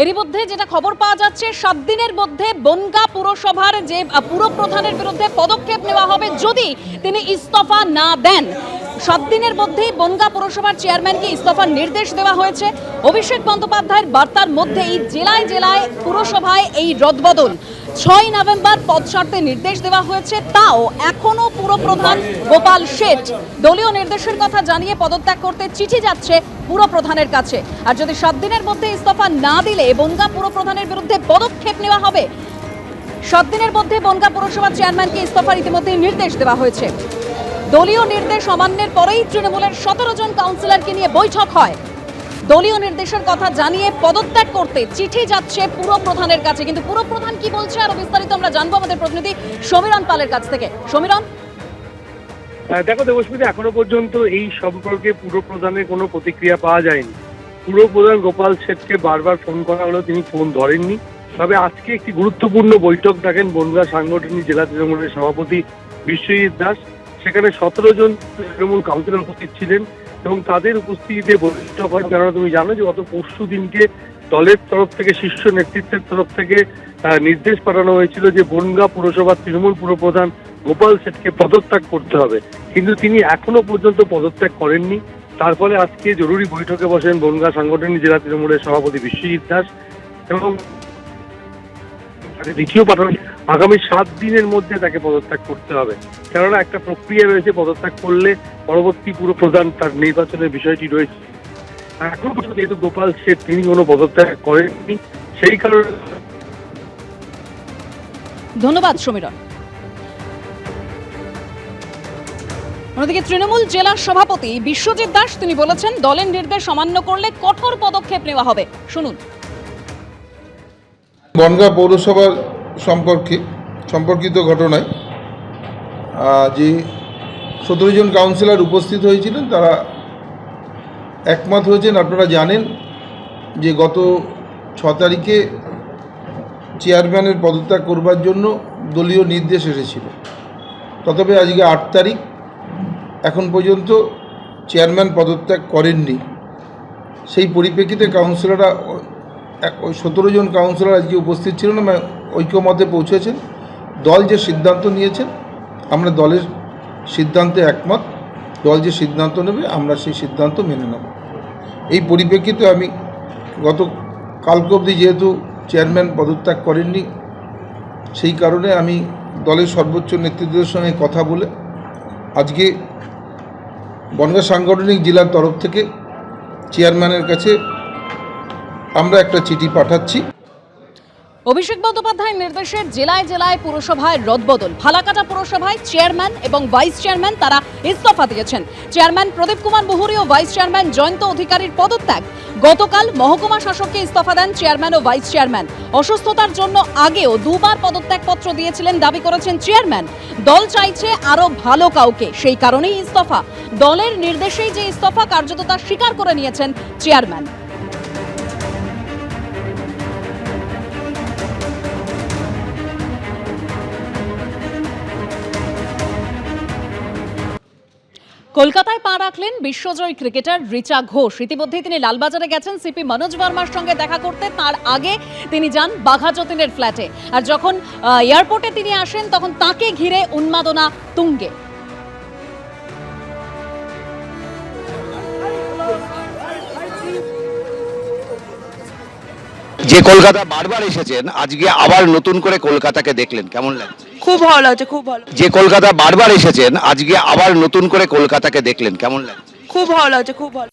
এরই মধ্যে যেটা খবর পাওয়া যাচ্ছে, সাত দিনের মধ্যে বনগা পুরসভার যে পুরপ্রধানের বিরুদ্ধে পদক্ষেপ নেওয়া হবে যদি তিনি ইস্তফা না দেন। সাত দিনের মধ্যেই বনগা পুরসভার চেয়ারম্যানকে ইস্তফার নির্দেশ দেওয়া হয়েছে। অভিষেক বন্দ্যোপাধ্যায়ের বার্তার মধ্যে এই জেলায় জেলায় পুরসভায় এই রদবদল ছয় নভেম্বর পদ ছাড়তে নির্দেশ দেওয়া হয়েছে। তাও এখনও পুরপ্রধান গোপাল শেঠ দলীয় নির্দেশের কথা জানিয়ে পদত্যাগ করতে চিঠি যাচ্ছে পুরপ্রধানের কাছে। আর যদি সাত দিনের মধ্যে ইস্তফা না দিলে বনগা পুরপ্রধানের বিরুদ্ধে পদক্ষেপ নেওয়া হবে। সাত দিনের মধ্যে বনগা পুরসভা চেয়ারম্যানকে ইস্তফার ইতিমধ্যে নির্দেশ দেওয়া হয়েছে। দলীয় নির্দেশ অমান্যের পরেই তৃণমূলের সতেরো জন কাউন্সিলরকে নিয়ে বৈঠক হয়। দলীয় নির্দেশের কথা জানিয়ে পদত্যাগ করতে চিঠি যাচ্ছে পুরো প্রধানের কাছে। কিন্তু পুরো প্রধান কি বলছে আরও বিস্তারিত আমরা জানব আমাদের প্রতিনিধি সমীরণ পালের কাছ থেকে। সমীরণ? দেখো দেবস্মিতা এখনও পর্যন্ত এই সম্পর্কে পুরো প্রধানের কোনো প্রতিক্রিয়া পাওয়া যায়নি। পুরো প্রধান গোপাল শেঠকে বারবার ফোন করা হলেও তিনি ফোন ধরেননি। তবে আজকে একটি গুরুত্বপূর্ণ বৈঠক ডাকেন বনগা সাংগঠনিক জেলা তৃণমূলের সভাপতি বিশ্বজিৎ দাস। সেখানে সতেরো জন তৃণমূল কাউন্সিলর উপস্থিত ছিলেন এবং তাদের উপস্থিতিতে বৈঠক হয়, কেননা তুমি জানো যে গত পরশু দিনকে দলের তরফ থেকে, শীর্ষ নেতৃত্বের তরফ থেকে নির্দেশ পাঠানো হয়েছিল যে বনগা পুরসভার তৃণমূল পুরপ্রধান গোপাল শেঠকে পদত্যাগ করতে হবে। কিন্তু তিনি এখনও পর্যন্ত পদত্যাগ করেননি। তার ফলে আজকে জরুরি বৈঠকে বসেন বনগা সাংগঠনিক জেলা তৃণমূলের সভাপতি বিশ্বজিৎ দাস এবং দ্বিতীয় পাঠানো আগামী সাত দিনের মধ্যে তাকে পদত্যাগ করতে হবে। কেননা একটা প্রক্রিয়া রয়েছে পদত্যাগ করলে পরবর্তী পুরো প্রধান তার নির্বাচনের বিষয়টি রয়েছে। এখন পর্যন্ত যেহেতু গোপাল শেঠ তিনি কোনো পদত্যাগ করেননি সেই কারণে ধন্যবাদ সমীরণ। অন্যদিকে তৃণমূল জেলার সভাপতি বিশ্বজিৎ দাস তিনি বলেছেন দলের নির্দেশ অমান্য করলে কঠোর পদক্ষেপ নেওয়া হবে। শুনুন। বনগাঁ পৌরসভার সম্পর্কে, সম্পর্কিত ঘটনায়। যে সতেরো জন কাউন্সিলর উপস্থিত হয়েছিলেন, তারা একমত হয়েছেন, আপনারা জানেন যে গত ছ তারিখে চেয়ারম্যানের পদত্যাগ করবার জন্য দলীয় নির্দেশ এসেছিল। তথাপি আজকে আট তারিখ, এখন পর্যন্ত চেয়ারম্যান পদত্যাগ করেননি। সেই পরিপ্রেক্ষিতে কাউন্সিলররা এক- ওই সতেরো জন কাউন্সিলর আজকে উপস্থিত ছিলেন এবং ঐক্যমতে পৌঁছেছেন। দল যে সিদ্ধান্ত নিয়েছেন, আমরা দলের সিদ্ধান্তে একমত। দল যে সিদ্ধান্ত নেবে, আমরা সেই সিদ্ধান্ত মেনে নেব। এই পরিপ্রেক্ষিতে আমি গত কালকে অবধি যেহেতু চেয়ারম্যান পদত্যাগ করেননি, সেই কারণে আমি দলের সর্বোচ্চ নেতৃত্বের সঙ্গে কথা বলে আজকে বনগাঁ সাংগঠনিক জেলার তরফ থেকে চেয়ারম্যানের কাছে আমরা একটা চিঠি পাঠাচ্ছি। অভিষেক বন্দ্যোপাধ্যায়ের নির্দেশে জেলায় জেলায় পুরসভায় রদবদল। ফালাকাটা পুরসভায় চেয়ারম্যান এবং ভাইস চেয়ারম্যান তারা ইস্তফা দিয়েছেন। চেয়ারম্যান প্রদীপ কুমার মুহুরী ও ভাইস চেয়ারম্যান জয়ন্ত অধিকারীর পদত্যাগ। গতকাল মহকুমা শাসককে ইস্তফা দেন চেয়ারম্যান ও ভাইস চেয়ারম্যান। অসুস্থতার জন্য আগেও দুবার পদত্যাগপত্র দিয়েছিলেন দাবি করেছেন চেয়ারম্যান। দল চাইছে আরও ভালো কাউকে। সেই কারণেই ইস্তফা। দলের নির্দেশেই যে ইস্তফা, কার্যত তা স্বীকার করে নিয়েছেন চেয়ারম্যান। কলকাতায় পা রাখলেন বিশ্বজয়ী ক্রিকেটার রিচা ঘোষ। ইতিমধ্যেই তিনি লালবাজারে গেছেন সিপি মনোজ বর্মার সঙ্গে দেখা করতে। তার আগে তিনি যান বাঘা যতীনের ফ্ল্যাটে। আর যখন এয়ারপোর্টে তিনি আসেন, তখন তাকে ঘিরে উন্মাদনা তুঙ্গে। যে কলকাতা বারবার এসেছেন, আজকে আবার নতুন করে কলকাতাকে দেখলেন। কেমন লাগছে? খুব ভালো লাগছে খুব ভালো যে কলকাতা বারবার এসেছেন আজকে আবার নতুন করে কলকাতাকে দেখলেন কেমন লাগছে? খুব ভালো লাগছে খুব ভালো